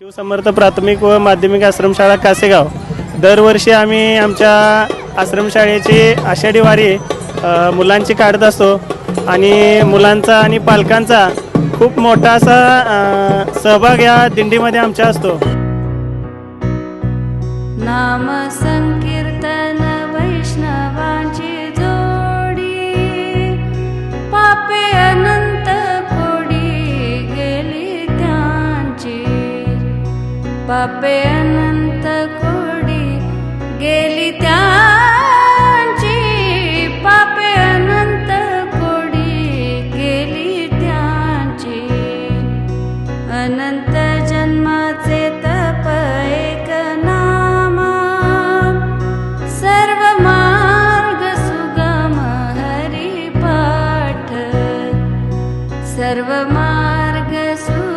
शिवसमर्थ प्राथमिक व माध्यमिक आश्रमशाळा कासेगाव. दरवर्षी आम्ही आमच्या आश्रमशाळेची आषाढी वारी अ, मुलांची काढत असतो. आणि मुलांचा आणि पालकांचा खूप मोठा असा अ, सहभाग या दिंडीमध्ये आमच्या असतो. नाम संकीर्तन पापे अनंत कोडी गेली त्यांची. पापे अनंत कोडी गेली त्यांची. अनंत जन्माचे तप एक नामा. सर्व मार्ग सुगम हरिपाठ. सर्व मार्ग सु